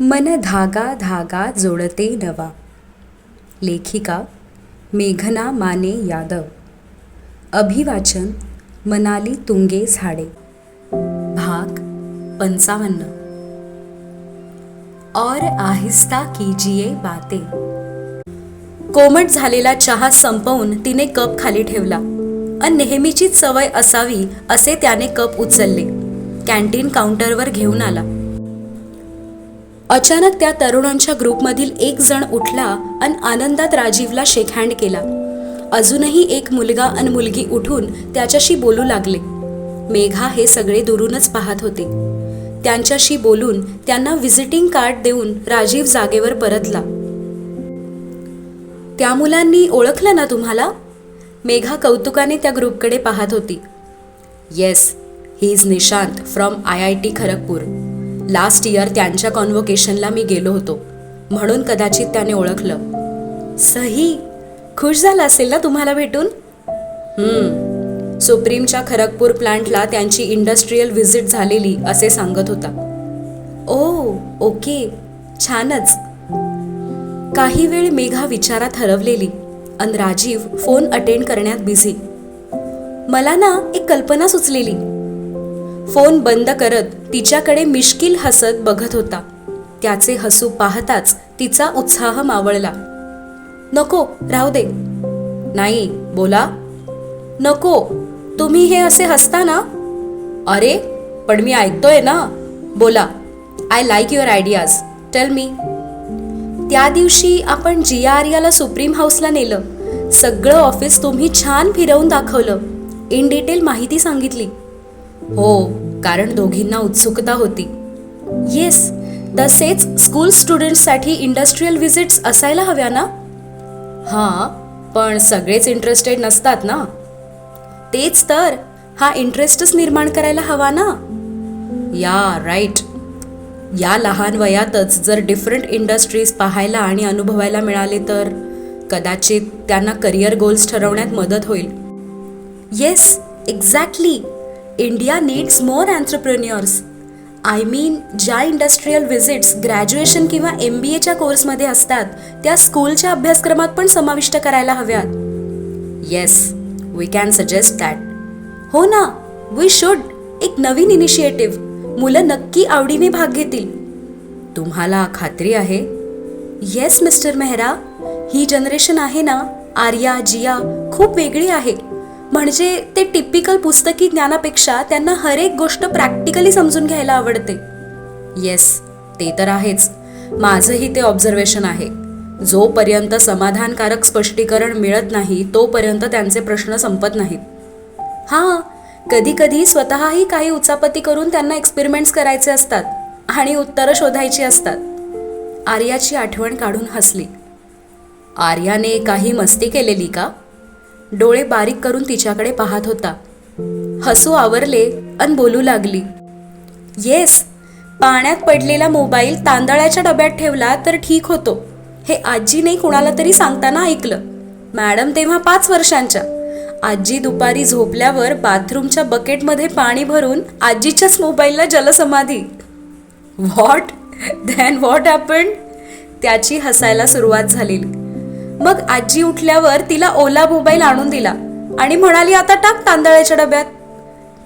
मन धागा धागा जोडते नवा. लेखिका मेघना माने यादव. अभिवाचन मनाली तुंगे झाडे. भाग पंचावन्न. और आहिस्ता कीजिए बाते कोमट झालेला चहा संपवून तिने कप खाली ठेवला. अन नेहमीचीच सवय असावी असे त्याने कप उचलले. कॅन्टीन काउंटरवर घेऊन आला. अचानक त्या तरुणांच्या ग्रुपमधील एक जण उठला आणि आनंदात राजीवला शेकहँड केला. अजूनही एक मुलगा आणि मुलगी उठून त्याच्याशी बोलू लागले. मेघा हे सगळे दुरूनच पाहत होते. त्यांच्याशी बोलून त्यांना व्हिजिटिंग कार्ड देऊन राजीव जागेवर परतला. त्या मुलांनी ओळखलं ना तुम्हाला? मेघा कौतुकाने त्या ग्रुपकडे पाहत होती. Yes he is Nishant from I I T Kharagpur last year त्यांच्या कॉन्व्होकेशनला मी गेलो होतो. म्हणून कदाचित त्याने ओळखलं. सही खुश झाला असेल ना तुम्हाला भेटून? सुप्रीमच्या खरगपूर प्लांटला त्यांची इंडस्ट्रीयल व्हिजिट झालेली असे सांगत होता. Oh okay. छानच. काही वेळ मेघा विचारात हरवलेली अन राजीव फोन अटेंड करण्यात बिझी मला ना एक कल्पना सुचलेली. फोन बंद करत तिच्याकडे मिश्किल हसत बघत होता. त्याचे हसू पाहताच तिचा उत्साह मावळला. नको राहू दे. नाही बोला. नको तुम्ही हे असे हसता ना. अरे पण मी ऐकतोय ना. बोला I like your ideas tell me त्या दिवशी आपण जी आर याला सुप्रीम हाऊसला नेलं. सगळं ऑफिस तुम्ही छान फिरवून दाखवलं. इन डिटेल माहिती सांगितली. हो कारण दोघींना उत्सुकता होती. येस तसेच स्कूल स्टुडंट्ससाठी इंडस्ट्रीयल व्हिजिट्स असायला हव्या ना? हां पण सगळेच इंटरेस्टेड नसतात ना? तेच तर हा इंटरेस्टच निर्माण करायला हवा ना? या राईट या लहान वयातच जर डिफरंट इंडस्ट्रीज पाहायला आणि अनुभवायला मिळाले तर कदाचित त्यांना करिअर गोल्स ठरवण्यात मदत होईल. Yes exactly India needs more entrepreneurs I mean ज्या इंडस्ट्रीयल व्हिजिट्स ग्रॅज्युएशन किंवा एम बी एच्या कोर्समध्ये असतात त्या स्कूलच्या अभ्यासक्रमात पण समाविष्ट करायला हव्यात. Yes we can suggest that हो ना वी शुड एक नवीन इनिशिएटिव्ह मुलं नक्की आवडीने भाग घेतील. तुम्हाला खात्री आहे? येस मिस्टर मेहरा ही जनरेशन आहे ना आर्या जिया खूप वेगळी आहे. म्हणजे ते टिपिकल पुस्तकी ज्ञानापेक्षा त्यांना हर एक गोष्ट प्रॅक्टिकली समजून घ्यायला आवडते. येस ते तर आहेच. माझंही ते ऑब्झर्वेशन आहे. जोपर्यंत समाधानकारक स्पष्टीकरण मिळत नाही तोपर्यंत त्यांचे प्रश्न संपत नाहीत. हां कधी कधी स्वतःही काही उचापती करून त्यांना एक्सपेरिमेंट्स करायचे असतात आणि उत्तरं शोधायची असतात. आर्याची आठवण काढून हसली. आर्याने काही मस्ती केलेली का? डोळे बारीक करून तिच्याकडे पाहत होता. हसू आवरले अन बोलू लागली. येस पाण्यात पडलेला मोबाईल तांदळाच्या डब्यात ठेवला तर ठीक होतो. हे आजीने कुणाला तरी सांगताना ऐकलं. मॅडम तेव्हा पाच वर्षांच्या. आजी दुपारी झोपल्यावर बाथरूमच्या बकेटमध्ये पाणी भरून आजीच्याच मोबाईलला जलसमाधी. व्हॉट धॅन व्हॉट हॅपन त्याची हसायला सुरुवात झालेली. मग आजी उठल्यावर तिला ओला मोबाईल आणून दिला आणि म्हणाली आता टाक तांदळाच्या डब्यात.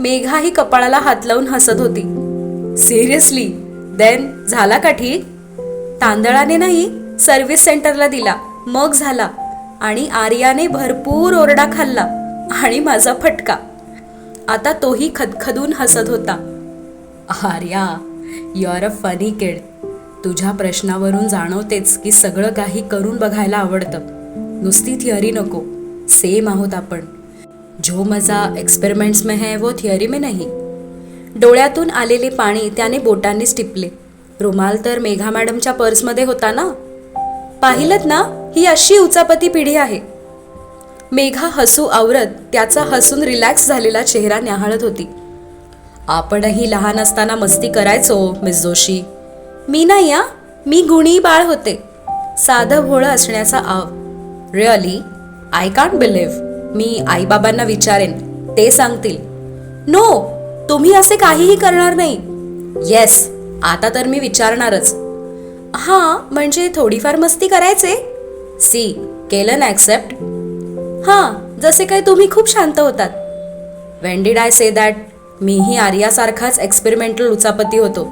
मेघा ही कपाळाला हात लावून हसत होती. सिरियसली देन झाला का ठीक? तांदळाने नाही सर्व्हिस सेंटरला दिला. मग झाला. आणि आर्याने भरपूर ओरडा खाल्ला आणि माझा फटका. आता तोही खदखदून हसत होता. Arya you are a funny kid तुझ्या प्रश्नावरून जाणवतेच की सगळं काही करून बघायला आवडतं. नुसती थिअरी नको. सेम आहोत आपण. जो मजा एक्सपेरिमेंट्स में है वो थिअरी में नाही. डोळ्यातून आलेले पाणी त्याने बोटांनीच टिपले. रुमाल तर मेघा मॅडमच्या पर्समध्ये होता ना? पाहिलत ना? ही अशी उचापती पिढी आहे. मेघा हसू आवरत त्याचा हसून रिलॅक्स झालेला चेहरा न्याहाळत होती. आपणही लहान असताना मस्ती करायचो मिस जोशी. मी नाही या मी गुणी बाळ होते. साधं भोळं असण्याचा आव. रिअली आय कांट बिलीव्ह मी आईबाबांना विचारेन ते सांगतील नो तुम्ही असे काहीही करणार नाही. येस आता तर मी विचारणारच. हां म्हणजे थोडीफार मस्ती करायचे? सी केलं ना ॲक्सेप्ट हां जसे काय तुम्ही खूप शांत होतात. When did I say that मीही आर्यासारखाच एक्सपेरिमेंटल उचापती होतो.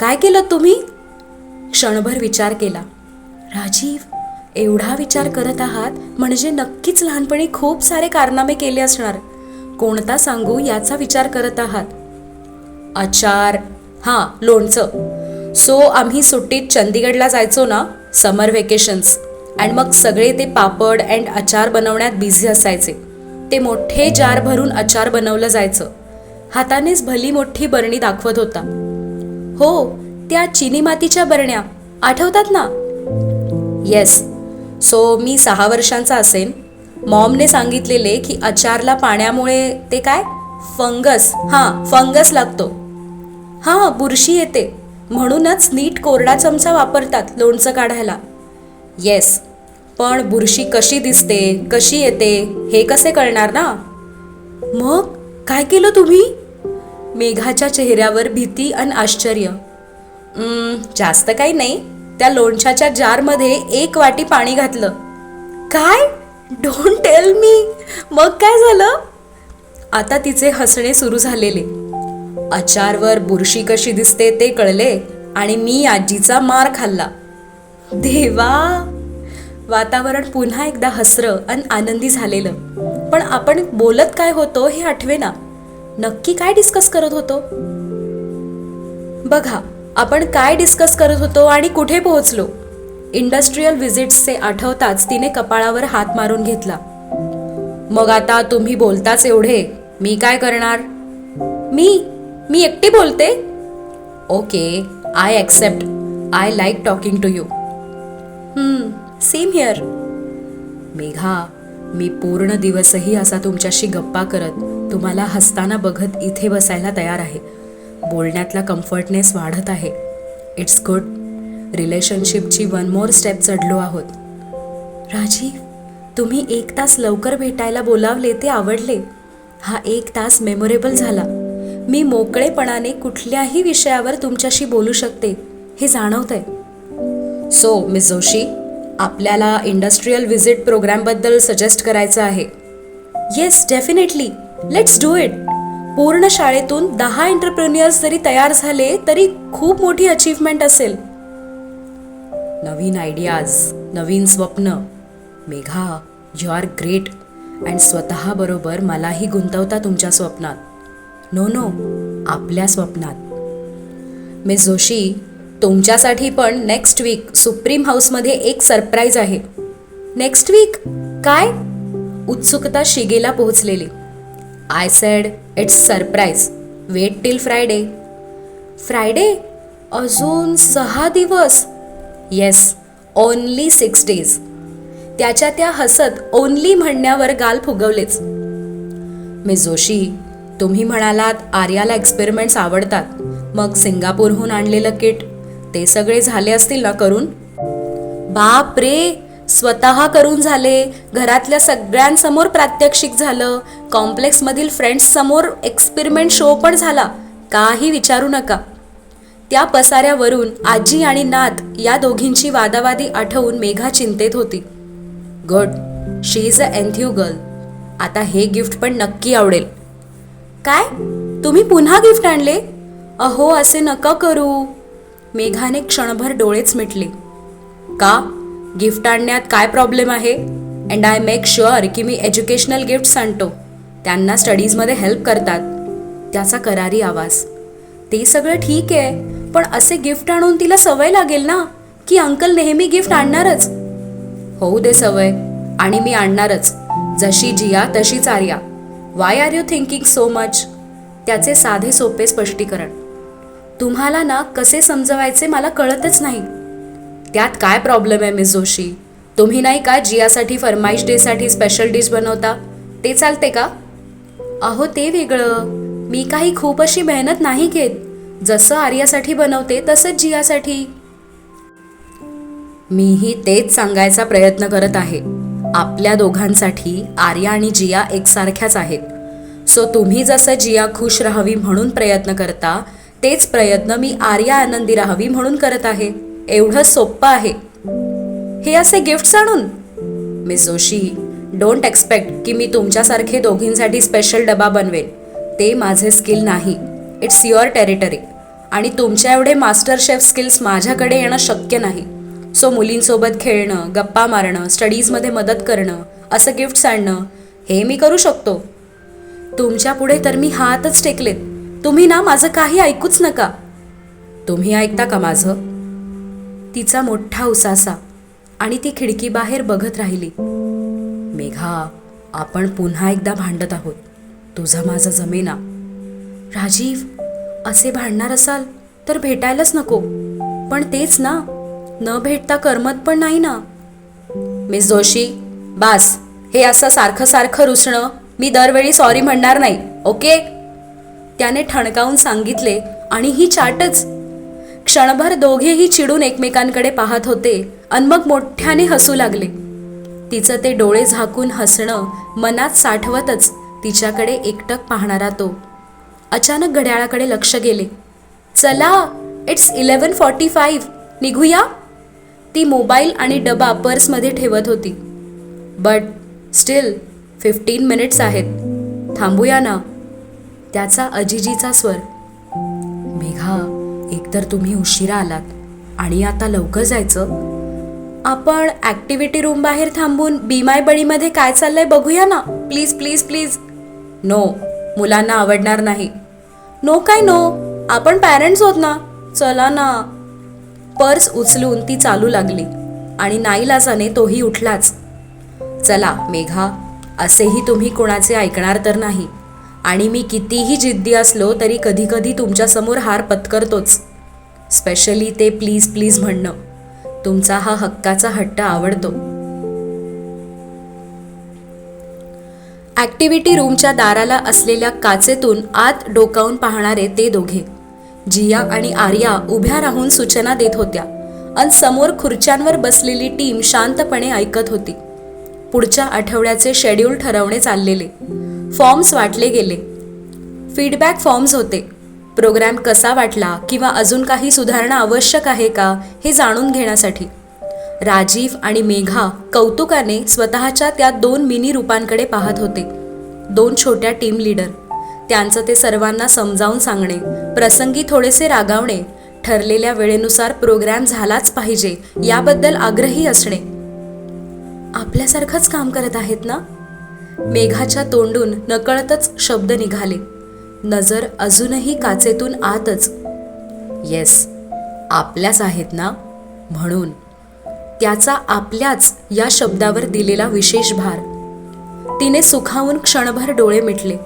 काय केलं तुम्ही? क्षणभर विचार केला. राजीव एवढा विचार करत आहात म्हणजे नक्कीच लहानपणी खूप सारे कारनामे केले असणार. कोणता सांगू याचा विचार करत आहात? अचार हां लोणचं. सो आम्ही सुट्टीत चंदीगडला जायचो ना समर व्हेकेशन्स अँड मग सगळे ते पापड अँड अचार बनवण्यात बिझी असायचे. ते मोठे जार भरून अचार बनवलं जायचं. हातानेच भली मोठी बरणी दाखवत होता. हो त्या चिनी मातीच्या बरण्या. आठवतात ना? येस सो मी सहा वर्षांचा असेन. मॉमने सांगितलेले की अचारला पाण्यामुळे ते काय? फंगस. हां फंगस लागतो. हां बुरशी येते. म्हणूनच नीट कोरडा चमचा वापरतात लोणचं काढायला. येस पण बुरशी कशी दिसते कशी येते हे कसे कळणार ना? मग काय केलं तुम्ही? मेघाच्या चेहऱ्यावर भीती आणि आश्चर्य. जास्त काही नाही. त्या लोणच्याच्या जारमध्ये एक वाटी पाणी घातलं. काय? डोंट टेल मी मग काय झालं? आता तिचे हसणे सुरू झालेले. अचारवर बुरशी कशी दिसते ते कळले आणि मी आजीचा मार खाल्ला. देवा. वातावरण पुन्हा एकदा हसरं आणि आनंदी झालेलं. पण आपण बोलत काय होतो हे आठवेना. नक्की काय डिस्कस करत होतो? बघा आपण काय डिस्कस करत होतो आणि कुठे पोहोचलो? इंडस्ट्रीयल व्हिजिट्सचे आठवताच तिने कपाळावर हात मारून घेतला. मग आता तुम्ही बोलताच एवढे मी काय करणार? मी मी एकटी बोलते? Okay I accept I like talking to you same here Megha मी पूर्ण दिवसही असा तुमच्याशी गप्पा करत तुम्हाला हसताना बघत इथे बसायला तयार आहे. बोलण्यातला कम्फर्टनेस वाढत आहे. इट्स गुड रिलेशनशिपची वन मोर स्टेप चढलो आहोत. राजीव तुम्ही एक तास लवकर भेटायला बोलावले ते आवडले. हा एक तास मेमोरेबल झाला. मी मोकळेपणाने कुठल्याही विषयावर तुमच्याशी बोलू शकते हे जाणवतंय. सो मिस जोशी आपल्याला इंडस्ट्रीयल व्हिजिट प्रोग्रामबद्दल सजेस्ट करायचं आहे. Yes definitely let's do it पूर्ण शाळेतून दहा एंटरप्रेन्युअर्स जरी तयार झाले तरी खूप मोठी अचीवमेंट असेल. नवीन आयडियाज नवीन स्वप्न Megha you are great and स्वतःबरोबर मलाही गुंतवता तुमच्या स्वप्नात. नो नो आपल्या स्वप्नात. मिस जोशी तुमच्यासाठी पण नेक्स्ट वीक सुप्रीम हाऊसमध्ये एक सरप्राईज आहे. नेक्स्ट वीक काय? उत्सुकता शिगेला पोहोचलेली. I said it's surprise wait till Friday Friday अजून सहा दिवस. येस ओनली सिक्स डेज त्याच्या त्या हसत ओनली म्हणण्यावर गाल फुगवलेच. मी जोशी तुम्ही म्हणालात आर्याला एक्सपेरिमेंट्स आवडतात. मग सिंगापूरहून आणलेलं किट. ते सगळे झाले असतील ना करून? बाप रे! स्वतः करून झाले. घरातल्या सगळ्यांसमोर प्रात्यक्षिक झालं. कॉम्प्लेक्समधील फ्रेंड्स समोर एक्सपेरिमेंट शो पण झाला. काही विचारू नका. त्या पसाऱ्यावरून आजी आणि नात या दोघींची वादावादी आठवून मेघा चिंतेत होती. Good she is a enthu girl आता हे गिफ्ट पण नक्की आवडेल. काय? तुम्ही पुन्हा गिफ्ट आणले? अहो असे नका करू. मेघाने क्षणभर डोळेच मिटले. का? गिफ्ट आणण्यात काय प्रॉब्लेम आहे? अँड आय मेक शुअर की मी एज्युकेशनल गिफ्ट्स आणतो. त्यांना स्टडीजमध्ये हेल्प करतात. त्याचा करारी आवाज. ते सगळं ठीक आहे पण असे गिफ्ट आणून तिला सवय लागेल ना? की अंकल नेहमी गिफ्ट आणणारच. होऊ दे सवय आणि मी आणणारच. जशी जिया तशीच Arya why are you thinking so much त्याचे साधे सोपे स्पष्टीकरण. तुम्हाला ना कसे समजवायचे मला कळतच नाही. त्यात काय प्रॉब्लेम आहे मिस जोशी? तुम्ही नाही का जियासाठी फरमाईश डेसाठी स्पेशल डिश बनवता? ते चालते का? अहो ते वेगळं. मी काही खूप अशी मेहनत नाही घेत. जसं आर्यासाठी बनवते तसंच जियासाठी. मीही तेच सांगायचा प्रयत्न करत आहे. आपल्या दोघांसाठी आर्या आणि जिया एकसारख्याच आहेत. सो तुम्ही जसं जिया खुश राहावी म्हणून प्रयत्न करता तेच प्रयत्न मी आर्या आनंदी राहावी म्हणून करत आहे. एवढं सोपं आहे. हे असे गिफ्ट्स आणून? मिस जोशी डोंट एक्सपेक्ट की मी तुमच्यासारखे दोघींसाठी स्पेशल डबा बनवेन. ते माझे स्किल नाही. इट्स युअर टेरिटरी आणि तुमच्या एवढे मास्टर शेफ स्किल्स माझ्याकडे येणं शक्य नाही. सो मुलींसोबत खेळणं गप्पा मारणं स्टडीजमध्ये मदत करणं असं गिफ्ट्स आणणं हे मी करू शकतो. तुमच्यापुढे तर मी हातच टेकलेत. तुम्ही ना माझं काही ऐकूच नका. तुम्ही ऐकता का माझं? तिचा मोठा उसासा आणि ती खिडकीबाहेर बघत राहिली. मेघा आपण पुन्हा एकदा भांडत आहोत. तुझा माझा जमेना. राजीव असे भांडणार असाल तर भेटायलाच नको. पण तेच ना न भेटता करमत पण नाही ना. मिस जोशी बास हे असं सारखं सारखं रुसणं मी दरवेळी सॉरी म्हणणार नाही ओके? त्याने ठणकावून सांगितले आणि ही चाटच क्षणभर दोघेही चिडून एकमेकांकडे पाहत होते अन मग मोठ्याने हसू लागले. तिचं ते डोळे झाकून हसणं मनात साठवतच तिच्याकडे एकटक पाहणारा तो. अचानक घड्याळाकडे लक्ष गेले. चला इट्स इलेवन फॉर्टी फाईव्ह निघूया? ती मोबाईल आणि डबा पर्समध्ये ठेवत होती. बट स्टील फिफ्टीन मिनिट्स आहेत. थांबूया ना? त्याचा अजिजीचा स्वर. मेघा एकतर तुम्ही उशिरा आलात आणि आता लवकर जायचं? आपण ॲक्टिव्हिटी रूम बाहेर थांबून बीमाय बळीमध्ये काय चाललंय बघूया ना. प्लीज प्लीज प्लीज नो मुलांना आवडणार नाही. नो काय नो आपण पॅरेंट्स होत ना. चला ना. पर्स उचलून ती चालू लागली आणि नाईलाजाने तोही उठलाच. चला मेघा असेही तुम्ही कोणाचे ऐकणार तर नाही. आणि मी कितीही जिद्दी असलो तरी कधी कधी तुमच्यासमोर हार पत्करतोच. स्पेशली ते प्लीज प्लीज म्हणणं. तुमचा हा हक्काचा हट्ट आवडतो. ॲक्टिव्हिटी रूमच्या दाराला असलेल्या काचेतून आत डोकावून पाहणारे ते दोघे. जिया आणि आर्या उभ्या राहून सूचना देत होत्या. अन समोर खुर्च्यांवर बसलेली टीम शांतपणे ऐकत होती. पुढच्या आठवड्याचे शेड्यूल ठरवणे चाललेले. फॉर्म्स वाटले गेले. फीडबॅक फॉर्म्स होते. प्रोग्रॅम कसा वाटला किंवा अजून काही सुधारणा आवश्यक आहे का हे जाणून घेण्यासाठी. राजीव आणि मेघा कौतुकाने स्वतःच्या त्या दोन मिनी रूपांकडे पाहत होते. दोन छोट्या टीम लीडर. त्यांचं ते सर्वांना समजावून सांगणे प्रसंगी थोडेसे रागावणे ठरलेल्या वेळेनुसार प्रोग्रॅम झालाच पाहिजे याबद्दल आग्रही असणे. आपल्यासारखंच काम करत आहेत ना? मेघाच्या तोंडून नकळतच शब्द निघाले. नजर अजूनही काचेतून आतच. येस आपल्याच आहेत ना? म्हणून. त्याचा आपल्याच या शब्दावर दिलेला विशेष भार. तिने सुखावून क्षणभर डोळे मिटले.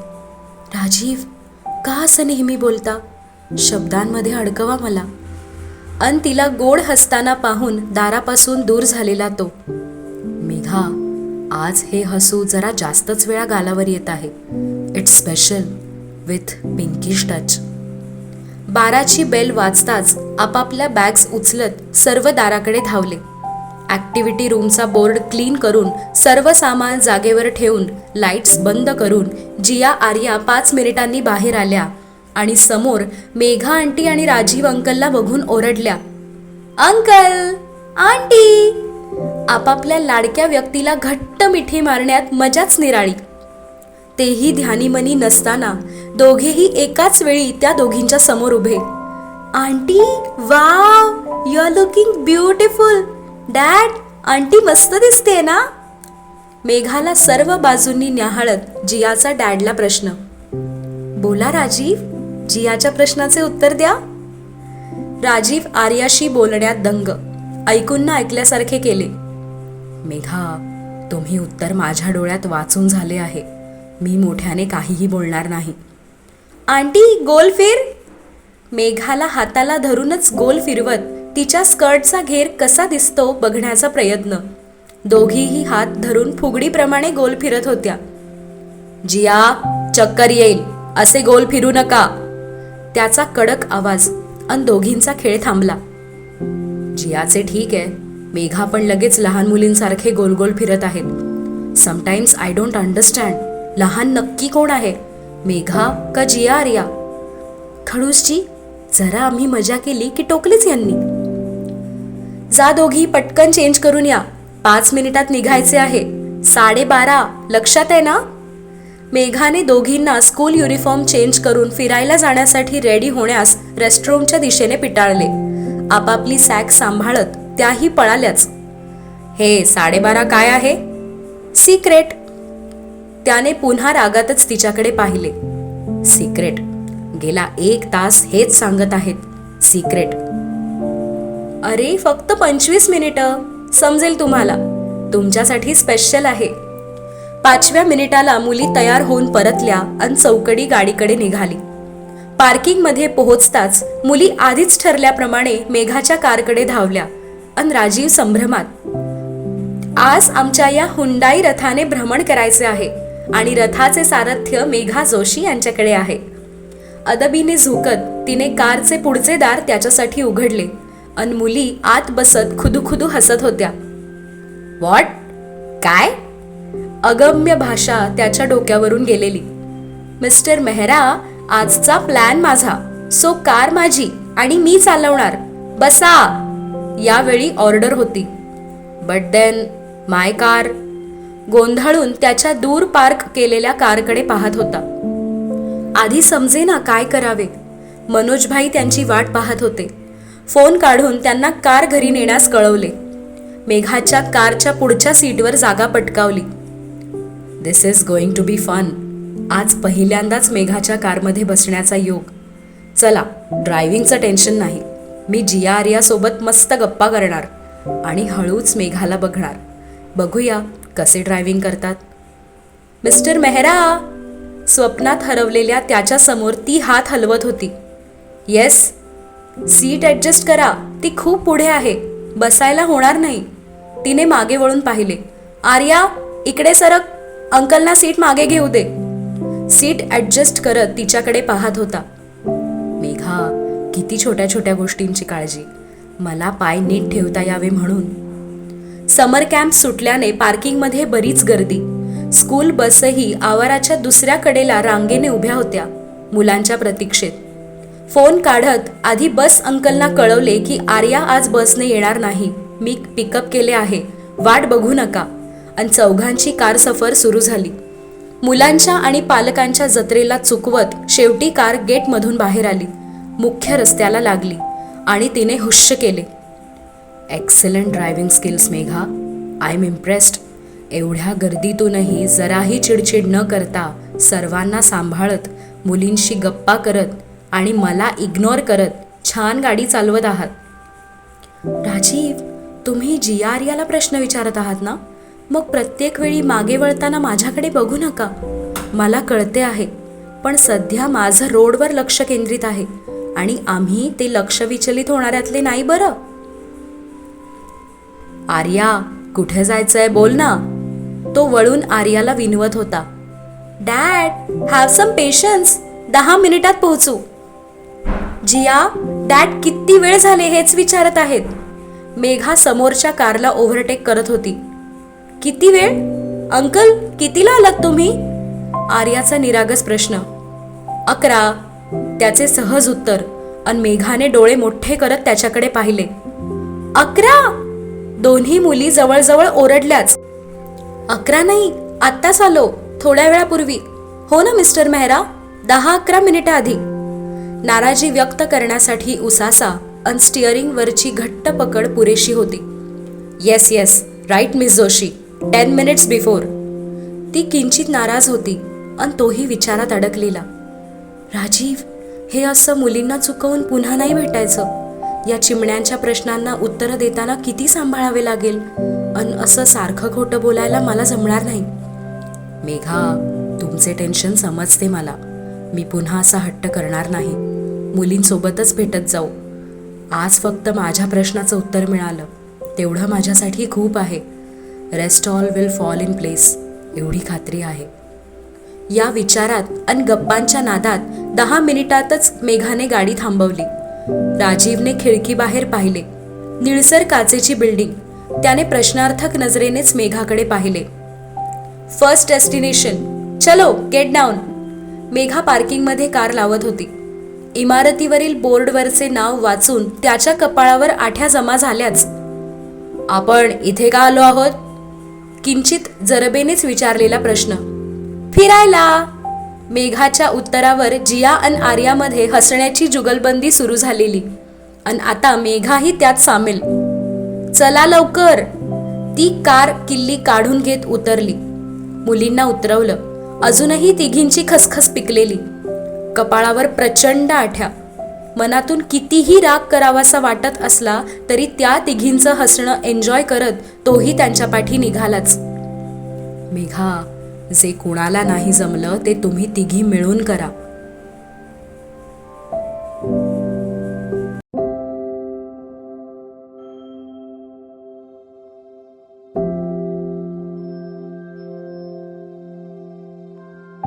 राजीव का असं नेहमी बोलता? शब्दांमध्ये अडकवा मला. अन तिला गोड हसताना पाहून दारापासून दूर झालेला तो. मेघा आज हे हसू जरा जास्तच वेळा गालावर येत आहे. It's special with pinkish touch बाराची बेल वाजताच आपापल्या बॅग्स उचलत सर्व दाराकडे धावले. ॲक्टिव्हिटी रूमचा बोर्ड क्लीन करून सर्व सामान जागेवर ठेवून लाईट्स बंद करून जिया आर्या पाच मिनिटांनी बाहेर आल्या आणि समोर मेघा आंटी आणि राजीव अंकलला बघून ओरडल्या अंकल आंटी आपापल्या लाडक्या व्यक्तीला घट्ट मिठी मारण्यात मजाच निराळी. तेही ध्यानीमनी नसताना दोघेही एकाच वेळी त्या दोघींच्या समोर उभे. Aunty wow you are looking beautiful dad aunty मस्त दिसते ना? मेघाला सर्व बाजूंनी न्याहाळत जियाचा डॅडला प्रश्न. बोला राजीव जियाच्या प्रश्नाचे उत्तर द्या. राजीव आर्याशी बोलण्यात दंग ऐकून ना ऐकल्यासारखे केले. मेघा तुम्ही उत्तर माझ्या डोळ्यात वाचून झाले आहे. मी मोठ्याने काहीही बोलणार नाही. आंटी गोल फिर. मेघाला हाताला धरूनच गोल फिरवत तिच्या स्कर्टचा घेर कसा दिसतो बघण्याचा प्रयत्न. दोघीही हात धरून फुगडीप्रमाणे गोल फिरत होत्या. जिया चक्कर येईल. असे गोल फिरू नका. त्याचा कडक आवाज अन दोघींचा खेळ थांबला. जियाचे ठीक आहे. मेघा पण लगेच लहान मुलींसारखे गोलगोल फिरत आहेत. समटाईम्स आय डोंट अंडरस्टँड लहान नक्की कोण आहे? मेघा का जिया आर्या? खडूसजी जरा आम्ही मजा केली की टोकलीच यांनी? जा दोघी पटकन चेंज करून या. पाच मिनिटात निघायचे आहे. साडेबारा. लक्षात आहे ना? मेघाने दोघींना स्कूल युनिफॉर्म चेंज करून फिरायला जाण्यासाठी रेडी होण्यास रेस्टरूमच्या दिशेने पिटाळले. आपापली सॅक सांभाळत त्याही पळाल्याच. हे साडेबारा काय आहे? सिक्रेट त्याने पुन्हा रागातच तिच्याकडे पाहिले. सिक्रेट गेला एक तास हेच सांगत आहेत. सिक्रेट अरे फक्त पंचवीस मिनिटं. समजेल तुम्हाला. तुमच्यासाठी स्पेशल आहे. पाचव्या मिनिटाला मुली तयार होऊन परतल्या आणि चौकडी गाडीकडे निघाली. पार्किंगमध्ये पोहोचताच मुली आधीच ठरल्याप्रमाणे मेघाच्या कारकडे धावल्या. अन राजीव संभ्रमात. आज आमच्या या हुंडाई रथाने भ्रमण करायचे आहे आणि रथाचे सारथ्य मेघा जोशी यांच्याकडे आहे. अदबीने झुकत तिने कारचे पुढचे दार त्याच्यासाठी उघडले. अन मुली आत बसत खुदुखुदू हसत होत्या. वॉट? काय? अगम्य भाषा त्याच्या डोक्यावरून गेलेली. मिस्टर मेहरा आजचा प्लॅन माझा. सो कार माझी आणि मी चालवणार. बसा. यावेळी ऑर्डर होती. बट देन माय कार गोंधळून त्याच्या दूर पार्क केलेल्या कारकडे पाहत होता. आधी समजे ना काय करावे? मनोजभाई त्यांची वाट पाहत होते. फोन काढून त्यांना कार घरी नेण्यास कळवले. मेघाच्या कारच्या पुढच्या सीटवर जागा पटकावली. This is going to be fun आज पहिल्यांदाच मेघाच्या कारमध्ये बसण्याचा योग. चला ड्रायव्हिंगचं टेन्शन नाही. मी जिया आर्यासोबत मस्त गप्पा करणार आणि हळूच मेघाला बघणार. बघूया कसे ड्रायव्हिंग करतात. मिस्टर मेहरा स्वप्नात हरवलेल्या त्याच्यासमोर ती हात हलवत होती. येस सीट ॲडजस्ट करा ती खूप पुढे आहे बसायला होणार नाही. तिने मागे वळून पाहिले. आर्या इकडे सरक अंकलना सीट मागे घेऊ दे. सीट ॲडजस्ट करत तिच्याकडे पाहत होता. मेघा किती छोट्या छोट्या गोष्टींची काळजी. मला पाय नीट ठेवता यावे म्हणून. समर कॅम्प सुटल्याने पार्किंगमध्ये बरीच गर्दी. स्कूल बसही आवाराच्या दुसऱ्या कडेला रांगेने उभ्या होत्या मुलांच्या प्रतीक्षेत. फोन काढत आधी बस अंकलना कळवले की आर्या आज बसने येणार नाही. मी पिकअप केले आहे. वाट बघू नका. आणि चौघांची कार सफर सुरू झाली. मुलांच्या आणि पालकांच्या जत्रेला चुकवत शेवटी कार गेटमधून बाहेर आली. मुख्य रस्त्याला लागली आणि तिने हुश्य केले. Excellent driving skills Megha. I am impressed एवढ्या गर्दीतूनही जराही चिडचिड न करता सर्वांना सांभाळत मुलींशी गप्पा करत आणि मला इग्नोर करत छान गाडी चालवत आहात. राजीव तुम्ही जी आर याला प्रश्न विचारत आहात ना? मग प्रत्येक वेळी मागे वळताना माझ्याकडे बघू नका. मला कळते आहे पण सध्या माझं रोडवर लक्ष केंद्रित आहे. आणि आम्ही ते लक्ष विचलित होणाऱ्यातले नाही बरं? आर्या कुठे जायचंय बोल ना. तो वळून आर्याला विनवत होता. Dad have some patience. दहा मिनिटात पोहोचू. जिया डॅड किती वेळ झाले हेच विचारत आहेत. मेघा समोरच्या कारला ओव्हरटेक करत होती. किती वेळ? अंकल कितीला आलात तुम्ही? आर्याचा निरागस प्रश्न. अकरा. त्याचे सहज उत्तर. अन मेघाने डोळे मोठे करत त्याच्याकडे पाहिले. अकरा! दोन्ही मुली जवळजवळ ओरडल्याच. अकरा नाही आत्ताच आलो थोड्या वेळापूर्वी. हो ना मिस्टर मेहरा? दहा अकरा मिनिटं आधी. नाराजी व्यक्त करण्यासाठी उसासा अन स्टिअरिंगवरची घट्ट पकड पुरेशी होती. Yes yes right miss Joshi ten minutes before ती किंचित नाराज होती अन तोही विचारात अडकलेला. राजीव हे असं मुलींना चुकवून पुन्हा नाही भेटायचं? या चिमण्यांच्या प्रश्नांना उत्तरं देताना किती सांभाळावे लागेल? अन असं सारखं खोटं बोलायला मला जमणार नाही. मेघा तुमचे टेन्शन समजते मला. मी पुन्हा असा हट्ट करणार नाही. मुलींसोबतच भेटत जाऊ. आज फक्त माझ्या प्रश्नाचं उत्तर मिळालं. तेवढं माझ्यासाठी खूप आहे. Rest all will fall in place एवढी खात्री आहे. या विचारात अन गप्पांच्या नादात दहा मिनिटातच मेघाने गाडी थांबवली. राजीवने खिडकीबाहेर पाहिले. निळसर काचेची बिल्डिंग. त्याने प्रश्नार्थक नजरेनेच मेघाकडे पाहिले. फर्स्ट डेस्टिनेशन चलो गेट डाऊन मेघा पार्किंगमध्ये कार लावत होती. इमारतीवरील बोर्डवरचे नाव वाचून त्याच्या कपाळावर आठ्या जमा झाल्याच. आपण इथे का आलो आहोत? किंचित जरबेनेच विचारलेला प्रश्न. फिरायला. मेघाच्या उत्तरावर जिया अन आर्यामध्ये हसण्याची जुगलबंदी सुरू झालेली. अन आता मेघाही त्यात सामील. चला लवकर. ती कार किल्ली काढून घेत उतरली. मुलींना उतरवलं. अजूनही तिघींची खसखस पिकलेली. कपाळावर प्रचंड आठ्या. मनातून कितीही राग करावासा वाटत असला तरी त्या तिघींचं हसणं एन्जॉय करत तोही त्यांच्या पाठी निघालाच. मेघा जे कुणाला नाही जमलं ते तुम्ही तिघी मिळून करा.